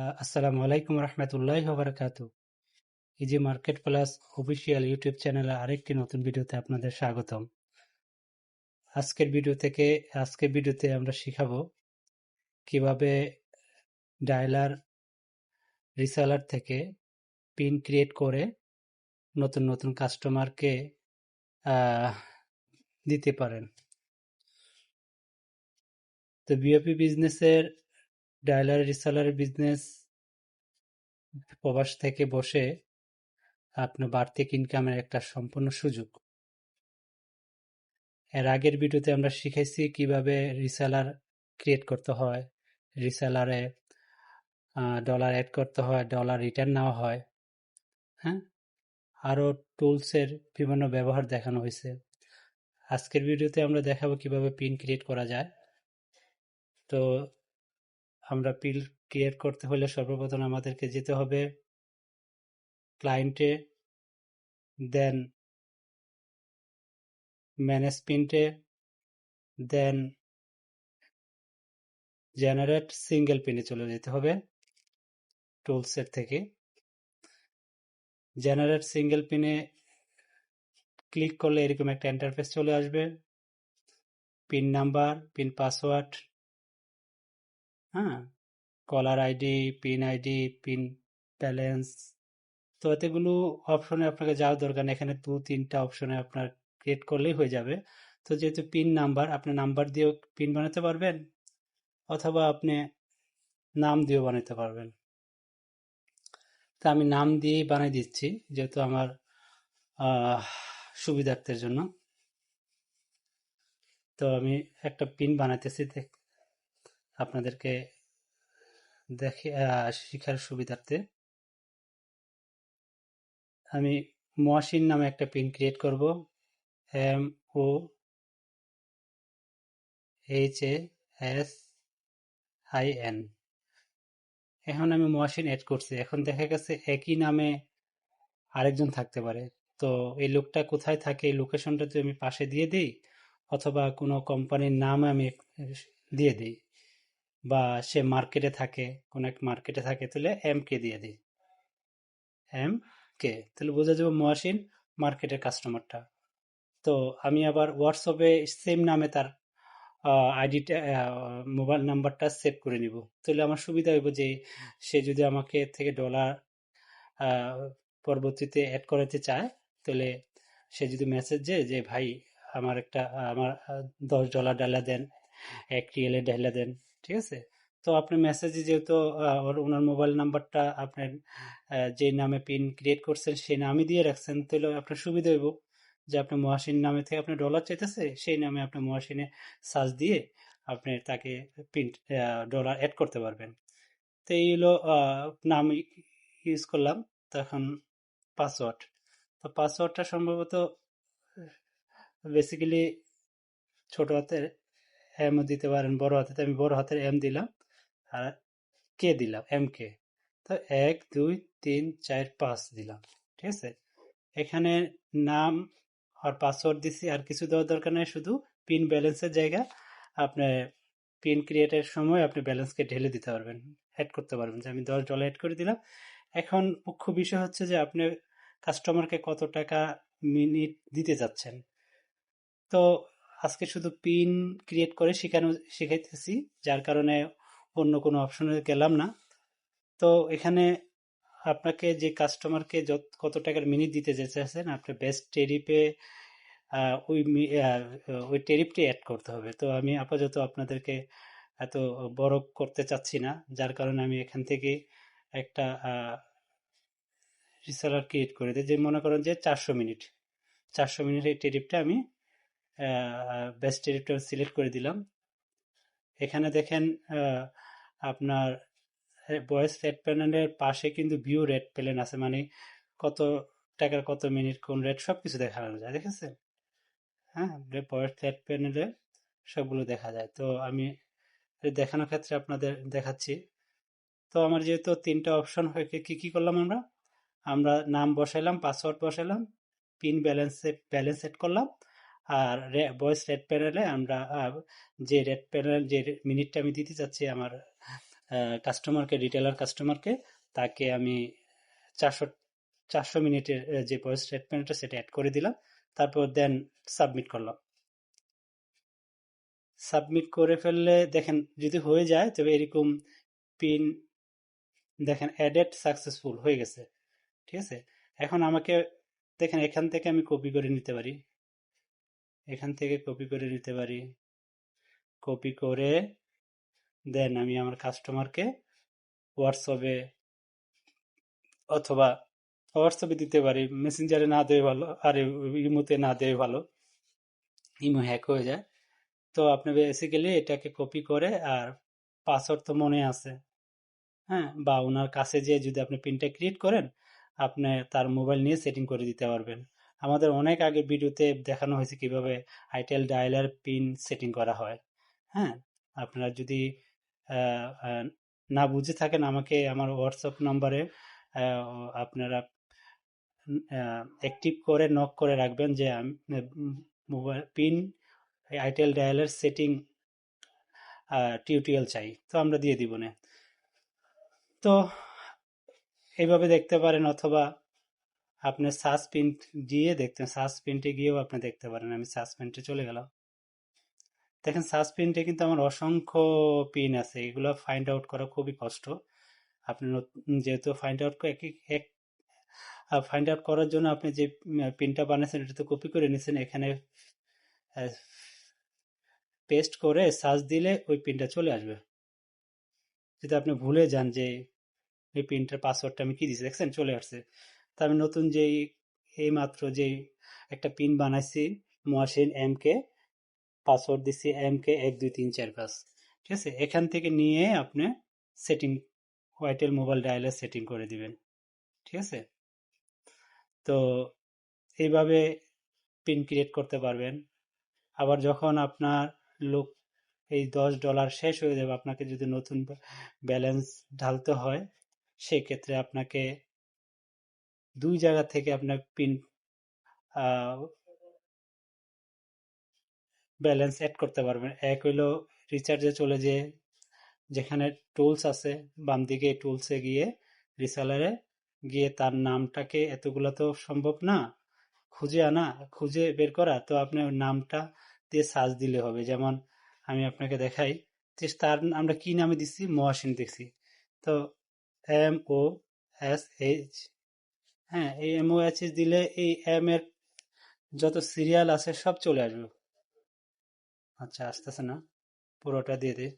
আসসালামু আলাইকুম রহমতুল্লাহ বারকাত easy market plus official YouTube চ্যানেলে আরেকটি নতুন ভিডিওতে আপনাদের স্বাগতম। আজকের ভিডিও থেকে, আজকের ভিডিওতে আমরা শিখাবো কীভাবে ডায়লার রিসেলার থেকে পিন ক্রিয়েট করে নতুন নতুন কাস্টমারকে দিতে পারেন। তো বিওপি বিজনেসের ডায়লার রিসেলার বিজনেস প্রবাস থেকে বসে আপনার বার্ষিক ইনকামের একটা সম্পূর্ণ সুযোগ। এর আগের ভিডিওতে আমরা শিখেছি কীভাবে রিসালার ক্রিয়েট করতে হয়। রিসালারে ডলার অ্যাড করতে হয় ডলার রিটার্ন নেওয়া হয়। হ্যাঁ? আরও টুলসের বিভিন্ন ব্যবহার দেখানো হয়েছে। আজকের ভিডিওতে আমরা দেখাবো কীভাবে পিন ক্রিয়েট করা যায়। তো আমরা পিল ক্রিয়েট করতে হলে সর্বপ্রথম আমাদেরকে যেতে হবে ক্লায়েন্টে দেন ম্যানেজ পিনটে দেন জেনারেট সিঙ্গেল পিনে চলে যেতে হবে টুলসের থেকে। জেনারেট সিঙ্গেল পিনে ক্লিক করলে এরকম একটা ইন্টারফেস চলে আসবে। পিন নাম্বার পিন পাসওয়ার্ড হ্যাঁ caller ID PIN ID PIN balance তো এতগুলো অপশনে আপনাকে যাওয়ার দরকার নেই। এখানে দু, তিনটা অপশনে আপনার ক্রিয়েট করলেই হয়ে যাবে। তো যেহেতু পিন নাম্বার আপনি নাম্বার দিয়েও পিন বানাতে পারবেন, অথবা আপনি নাম দিয়েও বানাতে পারবেন। তা আমি নাম দিয়েই বানিয়ে দিচ্ছি, যেহেতু আমার সুবিধার্থের জন্য। তো আমি একটা পিন বানাইতেছি আপনাদেরকে দেখে শিখার সুবিধার্থে আমি মহাসিন নামে একটা পিন ক্রিয়েট করব। M O H A S I N এখন আমি মহাসিন এড করছি। এখন দেখা গেছে একই নামে আরেকজন থাকতে পারে। তো এই লোকটা কোথায় থাকে, এই লোকেশনটা আমি পাশে দিয়ে দিই, অথবা কোনো কোম্পানির নাম আমি দিয়ে দিই। বা সে মার্কেটে থাকে কোন এক মার্কেটে থাকে, তাহলে এম কে দিয়ে দিই। এম কে তাহলে বোঝা যাবে মহাসিন মার্কেটের কাস্টমারটা তো আমি আবার হোয়াটসঅ্যাপে সেম নামে তার আইডিটা মোবাইল নাম্বারটা সেভ করে নিব। তাহলে আমার সুবিধা হইব যে সে যদি আমাকে থেকে ডলার পরবর্তীতে অ্যাড করাতে চায়, তাহলে সে যদি মেসেজ দেয় যে, ভাই, আমার একটা, আমার দশ ডলার ডালা দেন, এক রিয়েলে ডালা দেন। ঠিক আছে? তো আপনি মেসেজে যেহেতু ওনার মোবাইল নাম্বারটা আপনার যে নামে পিন ক্রিয়েট করছেন, সেই নামই দিয়ে রাখছেন, তাহলে আপনার সুবিধা হইব যে আপনি মহাসিন নামে থেকে আপনি ডলার চাইতেছে, সেই নামে আপনি মহাসিনে সার্চ দিয়ে আপনি তাকে পিন ডলার অ্যাড করতে পারবেন। তো এই হলো নাম ইউজ করলাম তখন পাসওয়ার্ড তো পাসওয়ার্ডটা সম্ভবত বেসিক্যালি ছোট হাতের এম দিতে পারেন, বড় হাতে আমি বড় হাতের এম দিলাম। আর কে দিলাম এম কে তো এক, দুই, তিন, চার, পাঁচ দিলাম, ঠিক আছে? এখানে নাম আর পাসওয়ার্ড দিছি, আর কিছু দেওয়ার দরকার নেই, শুধু পিন ব্যালেন্সের জায়গা। আপনি পিন ক্রিয়েটের সময় আপনি ব্যালেন্সকে ঢেলে দিতে পারবেন অ্যাড করতে পারবেন, যে আমি দশ ডলার অ্যাড করে দিলাম। এখন মুখ্য বিষয় হচ্ছে যে আপনি কাস্টমারকে কত টাকা মিনিট দিতে যাচ্ছেন। তো আজকে শুধু পিন ক্রিয়েট করে শেখানো, শেখাইতেছি, যার কারণে অন্য কোনো অপশনে গেলাম না। তো এখানে আপনাকে যে কাস্টমারকে যত, কত টাকার মিনিট দিতে চাইছেন আপনি বেস্ট টেরিপে ওই ওই টেরিপটি অ্যাড করতে হবে। তো আমি আপাতত আপনাদেরকে এত বড় করতে চাচ্ছি না, যার কারণে আমি এখান থেকে একটা রিসালার ক্রিয়েট করে দিই। যে মনে করেন যে চারশো মিনিট চারশো মিনিট এই টেরিপটা আমি বেস্ট টেরিপটা সিলেক্ট করে দিলাম। এখানে দেখেন আপনার ভয়েস রেট প্যানেলের পাশে কিন্তু ভিউ রেড প্যানেল আছে। মানে কত টাকার কত মিনিট কোন রেট সব কিছু দেখানো যায় দেখেছেন? হ্যাঁ ভয়েস রেট প্যানেলে সবগুলো দেখা যায়। তো আমি দেখানোর ক্ষেত্রে আপনাদের দেখাচ্ছি। তো আমার যেহেতু তিনটা অপশন হয়ে কি কি করলাম আমরা? আমরা নাম বসাইলাম পাসওয়ার্ড বসাইলাম পিন ব্যালেন্স ব্যালেন্স সেট করলাম। আর ভয়েস রেড প্যানেলে আমরা যে রেড প্যানেল যে মিনিটটা আমি দিতে চাচ্ছি আমার কাস্টমারকে রিটেলার কাস্টমারকে তাকে আমি চারশো চারশো মিনিটের যে ভয়েস স্টেটমেন্টটা সেটা অ্যাড করে দিলাম। তারপর দেন সাবমিট করলাম। সাবমিট করে ফেললে দেখেন যদি হয়ে যায়, তবে এরকম পিন দেখেন অ্যাডেড সাকসেসফুল হয়ে গেছে। ঠিক আছে? এখন আমাকে, দেখেন এখান থেকে আমি কপি করে নিতে পারি। এখান থেকে কপি করে নিতে পারি। কপি করে দেন আমি আমার কাস্টমারকে হোয়াটসঅ্যাপে অথবা হোয়াটসঅ্যাপে দিতে পারি। মেসেঞ্জারে না দেওয়া ভালো, আর ইমোতে না দেওয়া ভালো। ইমো হ্যাক হয়ে যায়। তো আপনি বেসিক্যালি এটাকে কপি করে আর পাসওয়ার্ড তো মনে আছে। হ্যাঁ বা ওনার কাছে যে যদি আপনি পিনটা ক্রিয়েট করেন, আপনি তার মোবাইল নিয়ে সেটিং করে দিতে পারবেন। আমাদের অনেক আগে ভিডিওতে দেখানো হয়েছে কীভাবে আইটেল ডায়ালার পিন সেটিং করা হয়। হ্যাঁ? আপনারা যদি না বুঝে থাকেন আমাকে আমার হোয়াটসঅ্যাপ নম্বরে আপনারা অ্যাক্টিভ করে নক করে রাখবেন যে আমি mobile PIN itel dialer setting tutorial চাই। তো আমরা দিয়ে দিব না। তো এইভাবে দেখতে পারেন অথবা আপনি সার্চ প্রিন্ট দিয়ে দেখতেন সার্চ প্রিন্টে গিয়েও আপনি দেখতে পারেন, আমি সার্চ প্রিন্টে চলে গেলাম। দেখেন সার্চ প্রিন্টে কিন্তু আমার অসংখ্য পিন আছে, এগুলো ফাইন্ড আউট করা খুবই কষ্ট। আপনি যেহেতু ফাইন্ড আউট এক ফাইন্ড আউট করার জন্য আপনি যে পিনটা বানিয়েছেন, এটা তো কপি করে নিয়েছেন, এখানে পেস্ট করে সার্চ দিলে ওই পিনটা চলে আসবে। যদি আপনি ভুলে যান যে, এই পিনটার পাসওয়ার্ডটা আমি কি দিয়েছি, দেখছেন, চলে আসছে। তা আমি নতুন যেই, এই মাত্র যেই একটা পিন বানাইছি, মহাসিন এম কে পাসওয়ার্ড দিচ্ছি এম কে এক দুই তিন চার পাঁচ। ঠিক আছে? এখান থেকে নিয়ে আপনি সেটিং হোয়াইটেল মোবাইল ডায়ালের সেটিং করে দিবেন। ঠিক আছে? তো এইভাবে পিন ক্রিয়েট করতে পারবেন। আবার যখন আপনার লোক এই দশ ডলার শেষ হয়ে যাবে, আপনাকে যদি নতুন ব্যালেন্স ঢালতে হয়, সেক্ষেত্রে আপনাকে দুই জায়গা থেকে আপনার পিন ব্যালেন্স অ্যাড করতে পারবেন। এক হইল রিচার্জে চলে যে যেখানে টুলস আছে, বাম দিকে টুলসে গিয়ে রিসালারে গিয়ে তার নামটাকে এতগুলো তো সম্ভব না, খুঁজে আনা, খুঁজে বের করা, তো আপনার নামটা দিয়ে সার্চ দিলে হবে। যেমন আমি আপনাকে দেখাই, যে তার আমরা কি নামে দিচ্ছি মহাসিন দেখছি। তো এম ও এস এইচ হ্যাঁ এই এম ও এইচ দিলে এই এম এর যত সিরিয়াল আছে সব চলে আসবে। আচ্ছা আসতেছে না। পুরোটা দিয়ে দিই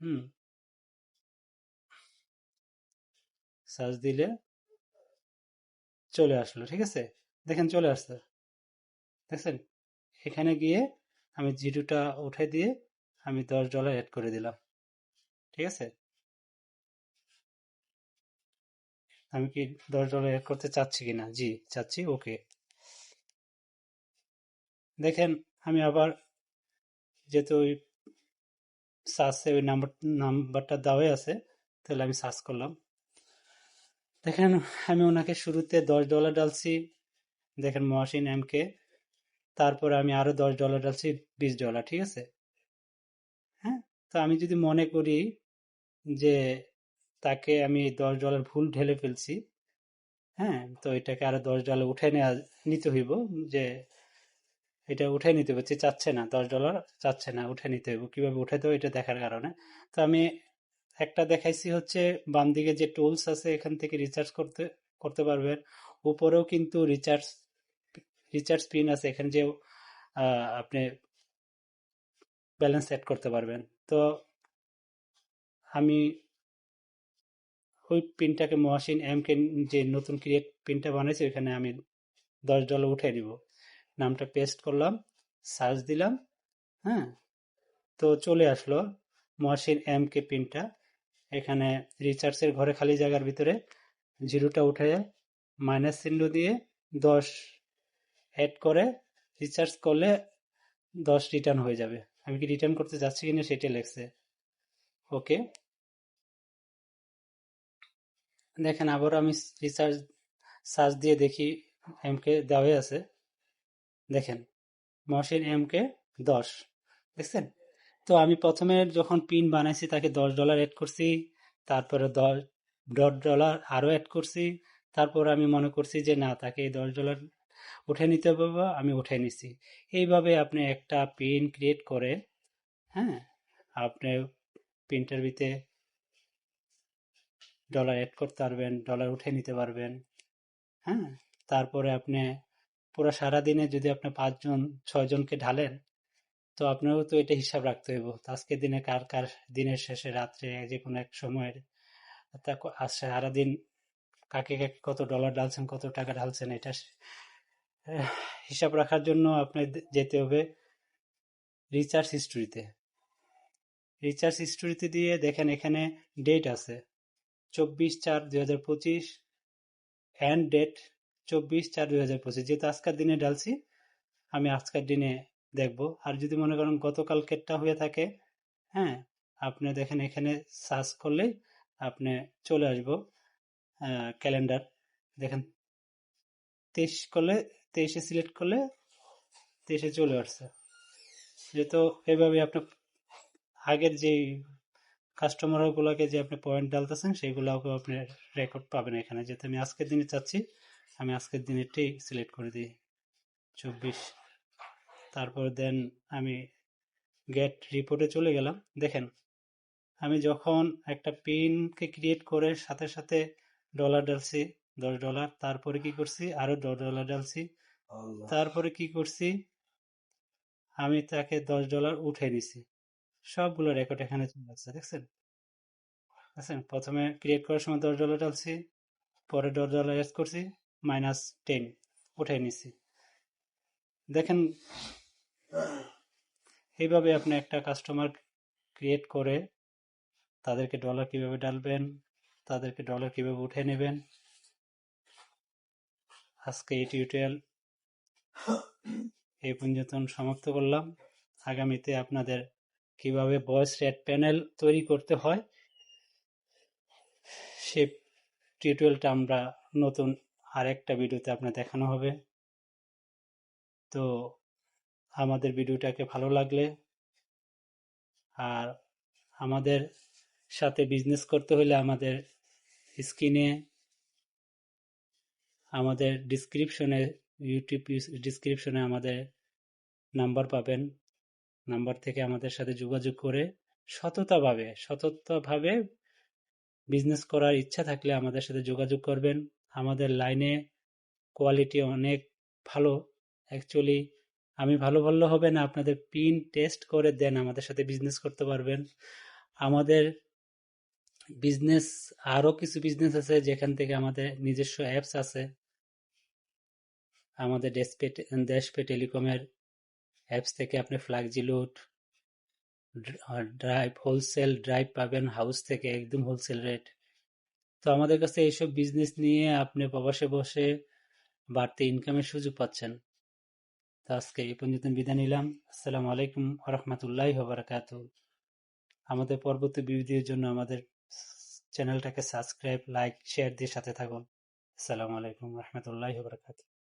হুম। সার্চ দিলে চলে আসলো, ঠিক আছে? দেখেন, চলে আসছে। দেখছেন? এখানে গিয়ে আমি জিরোটা উঠে দিয়ে আমি দশ ডলার অ্যাড করে দিলাম। ঠিক আছে? আমি কি দশ ডলার অ্যাড করতে চাচ্ছি কিনা? জি, চাচ্ছি ওকে দেখেন, আমি আবার যেহেতু ওই সার্চে ওই নাম্বার, নাম্বারটা দেওয়াই আছে, তাহলে আমি সার্চ করলাম। দেখেন, আমি ওনাকে শুরুতে দশ ডলার ডালছি, দেখেন মহাসিন এমকে তারপরে আমি আরও দশ ডলার ডালছি, বিশ ডলার ঠিক আছে? হ্যাঁ? তো আমি যদি মনে করি যে তাকে আমি দশ ডলার ভুল ঢেলে ফেলছি। হ্যাঁ তো এটাকে আরও দশ ডলার উঠে নেওয়া নিতে হইব যে এটা উঠে নিতে হবে চাচ্ছে না, দশ ডলার চাচ্ছে না উঠে নিতে হইব। কীভাবে উঠাতে হবে এটা দেখার কারণে। তো আমি একটা দেখাইছি হচ্ছে বাম দিকে যে টুলস আছে এখান থেকে রিচার্জ করতে করতে পারবেন। উপরেও কিন্তু রিচার্জ রিচার্জ পিন আছে। এখানে যে আপনি ব্যালেন্স সেট করতে পারবেন। তো আমি ওই পিনটাকে মহাসিন এম কে যে নতুন ক্রিয়েট পিনটা বানাইছি, ওইখানে আমি দশ ডলার উঠে দিব নামটা পেস্ট করলাম সার্চ দিলাম হ্যাঁ তো চলে আসলো মহাসিন এম কে পিনটা এখানে রিচার্জের ঘরে খালি জায়গার ভিতরে জিরোটা উঠে মাইনাস চিহ্ন দিয়ে দশ অ্যাড করে রিচার্জ করলে দশ রিটার্ন হয়ে যাবে। আমি কি রিটার্ন করতে যাচ্ছি কিনা সেটা লেখছে। ওকে দেখেন, আবার আমি রিচার্জ সার্চ দিয়ে দেখি এম এমকে দেওয়াই আছে। দেখেন মহসিন এমকে দশ, দেখছেন? তো আমি প্রথমে যখন পিন বানাইছি, তাকে দশ ডলার অ্যাড করছি, তারপরে দশ দশ ডলার আরও অ্যাড করছি, তারপর আমি মনে করছি যে, না, তাকে এই দশ ডলার উঠে নিতে পারব আমি উঠে নিছি এইভাবে আপনি একটা পিন ক্রিয়েট করে হ্যাঁ আপনি পিনটার ভিতরে ডলার অ্যাড করতে পারবেন ডলার উঠে নিতে পারবেন। হ্যাঁ? তারপরে আপনি পুরো সারাদিনে যদি আপনি পাঁচজন ছয়জনকে ঢালেন, তো আপনারও তো এটা হিসাব রাখতে হইব। আজকের দিনে কার কার দিনের শেষে, রাত্রে যে কোনো এক সময়ের আজ সারাদিন কাকে কাকে কত ডলার ঢালছেন, কত টাকা ঢালছেন, এটা হিসাব রাখার জন্য আপনার যেতে হবে রিচার্জ হিস্ট্রিতে রিচার্জ হিস্ট্রিতে দিয়ে দেখেন এখানে ডেট আছে। চব্বিশ চার দুই হাজার পঁচিশ অ্যান্ড ডেট চব্বিশ চার দুই হাজার পঁচিশ। যেহেতু আজকের দিনে ডালছি আমি আজকের দিনে দেখব। আর যদি মনে করেন গতকালকেরটা হয়ে থাকে হ্যাঁ আপনি দেখেন এখানে সার্চ করলে আপনি চলে আসব ক্যালেন্ডার দেখেন, তেইশ করলে, তেইশে সিলেক্ট করলে তেইশে চলে আসছে। যেহেতু এভাবে আপনি আগের যে কাস্টমারগুলোকে যে আপনি পয়েন্ট ডালতেছেন সেইগুলোকে আপনি রেকর্ড পাবেন এখানে। যেহেতু আমি আজকের দিনে চাচ্ছি আমি আজকের দিনেরটাই সিলেক্ট করে দিই। চব্বিশ। তারপর দেন আমি গেট রিপোর্টে চলে গেলাম। দেখেন আমি যখন একটা পিনকে ক্রিয়েট করে সাথে সাথে ডলার ডালছি দশ ডলার তারপরে কি করছি? আরও দশ ডলার ডালছি। তারপরে কি করছি? আমি তাকে দশ ডলার উঠে নিছি। সবগুলো রেকর্ড এখানে চলে আসছে, দেখছেন? দেখছেন? প্রথমে ক্রিয়েট করার সময় দশ ডলার ডালছি পরে দশ ডলার করছি মাইনাস টেন উঠে নিছি দেখেন, এইভাবে আপনি একটা কাস্টমার ক্রিয়েট করে তাদেরকে ডলার কীভাবে ডালবেন তাদেরকে ডলার কীভাবে উঠে নেবেন, আজকে এই টিউটোরিয়াল এই পর্যন্ত সমাপ্ত করলাম। আগামীতে আপনাদের কীভাবে ভয়েস রেড প্যানেল তৈরি করতে হয় সেই টিউটোরিয়ালটা আমরা নতুন আরেকটা ভিডিওতে আপনার দেখানো হবে। তো আমাদের ভিডিওটাকে ভালো লাগলে আর আমাদের সাথে বিজনেস করতে হলে আমাদের স্ক্রিনে আমাদের ডিসক্রিপশনে ইউটিউব ডিসক্রিপশনে আমাদের নাম্বার পাবেন। নাম্বার থেকে আমাদের সাথে যোগাযোগ করে সততাভাবে সততাভাবে বিজনেস করার ইচ্ছা থাকলে আমাদের সাথে যোগাযোগ করবেন। আমাদের লাইনে কোয়ালিটি অনেক ভালো। অ্যাকচুয়ালি আমি ভালো ভালো হবে না, আপনাদের পিন টেস্ট করে দেন, আমাদের সাথে বিজনেস করতে পারবেন। আমাদের বিজনেস আরও কিছু বিজনেস আছে যেখান থেকে আমাদের নিজস্ব অ্যাপস আছে। আমাদের ডেসপে দেশপে টেলিকমের অ্যাপস থেকে আপনি ফ্লাক্সিলোড ড্রাইভ হোলসেল ড্রাইভ পাবেন হাউস থেকে একদম হোলসেল রেট তো আমাদের কাছে এইসব বিজনেস নিয়ে আপনি প্রবাসে বসে বাড়তি ইনকামের সুযোগ পাচ্ছেন। তো আজকে এই পর্যন্ত বিদায় নিলাম। আসসালামু আলাইকুম রহমতুল্লাহ বারাকাত আমাদের পরবর্তী ভিডিওর জন্য আমাদের চ্যানেলটাকে সাবস্ক্রাইব লাইক শেয়ার দিয়ে সাথে থাকুন। আসসালামু আলাইকুম রহমতুল্লাহ বারাকাতু